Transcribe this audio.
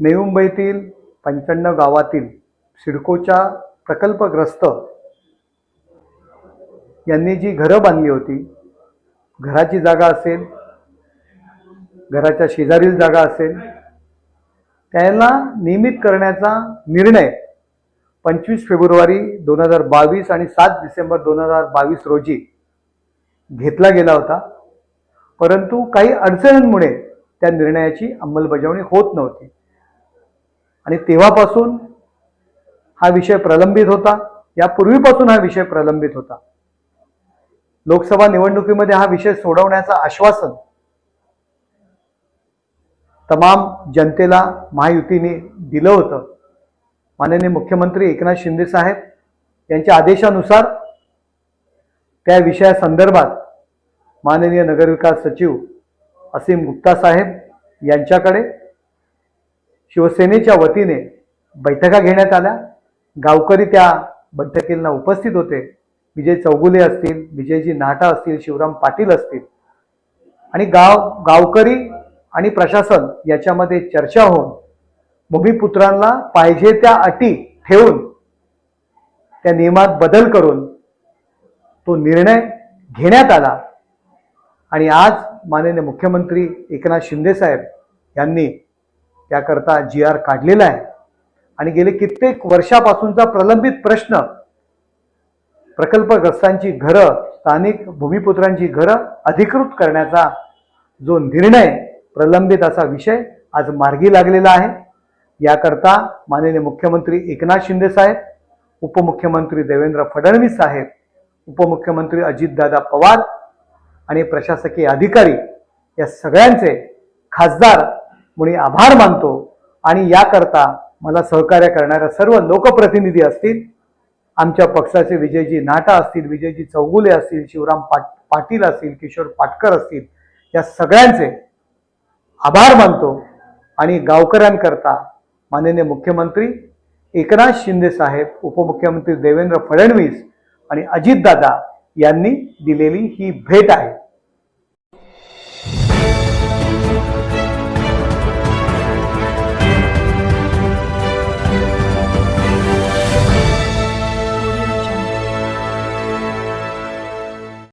नवी मुंबईतील पंच्याण्णव गावातील सिडकोच्या प्रकल्पग्रस्त यांनी जी घरं बांधली होती घराची जागा असेल घराच्या शेजारील जागा असेल त्यांना नियमित करण्याचा निर्णय पंचवीस फेब्रुवारी दोन हजार बावीस आणि सात डिसेंबर दोन हजार बावीस रोजी घेतला गेला होता. परंतु काही अडचणींमुळे त्या निर्णयाची अंमलबजावणी होत नव्हती. आणि तेव्हापासून हा विषय प्रलंबित होता. यापूर्वीपासून हा विषय प्रलंबित होता. लोकसभा निवडणुकीमध्ये हा विषय सोडवण्याचं आश्वासन तमाम जनतेला महायुतीने दिलं होतं. माननीय मुख्यमंत्री एकनाथ शिंदे साहेब यांच्या आदेशानुसार त्या विषयासंदर्भात माननीय नगरविकास सचिव असीम गुप्ता साहेब यांच्याकडे शिवसेनेच्या वतीने बैठका घेण्यात आल्या. गावकरी त्या बैठकींना उपस्थित होते. विजय चौगुले असतील विजयजी नाटा असतील शिवराम पाटील असतील. आणि गाव गावकरी आणि प्रशासन याच्यामध्ये चर्चा होऊन भूमिपुत्रांना पाहिजे त्या अटी ठेवून त्या नियमात बदल करून तो निर्णय घेण्यात आला. आणि आज माननीय मुख्यमंत्री एकनाथ शिंदे साहेब यांनी त्याकरता जी आर काढलेला आहे. आणि गेले कित्येक वर्षापासूनचा प्रलंबित प्रश्न प्रकल्पग्रस्तांची घरं स्थानिक भूमिपुत्रांची घरं अधिकृत करण्याचा जो निर्णय प्रलंबित असा विषय आज मार्गी लागलेला आहे. याकरता माननीय मुख्यमंत्री एकनाथ शिंदे साहेब उपमुख्यमंत्री देवेंद्र फडणवीस साहेब उपमुख्यमंत्री अजितदादा पवार आणि प्रशासकीय अधिकारी या सगळ्यांचे खासदार मुळे आभार मानतो. आणि याकरता मला सहकार्य करणाऱ्या सर्व लोकप्रतिनिधी असतील आमच्या पक्षाचे विजयजी नाटा असतील विजयजी चौगुले असतील शिवराम पाट पाटील असतील किशोर पाटकर असतील या सगळ्यांचे आभार मानतो. आणि गावकऱ्यांकरता माननीय मुख्यमंत्री एकनाथ शिंदे साहेब उपमुख्यमंत्री देवेंद्र फडणवीस आणि अजितदादा यांनी दिलेली ही भेट आहे.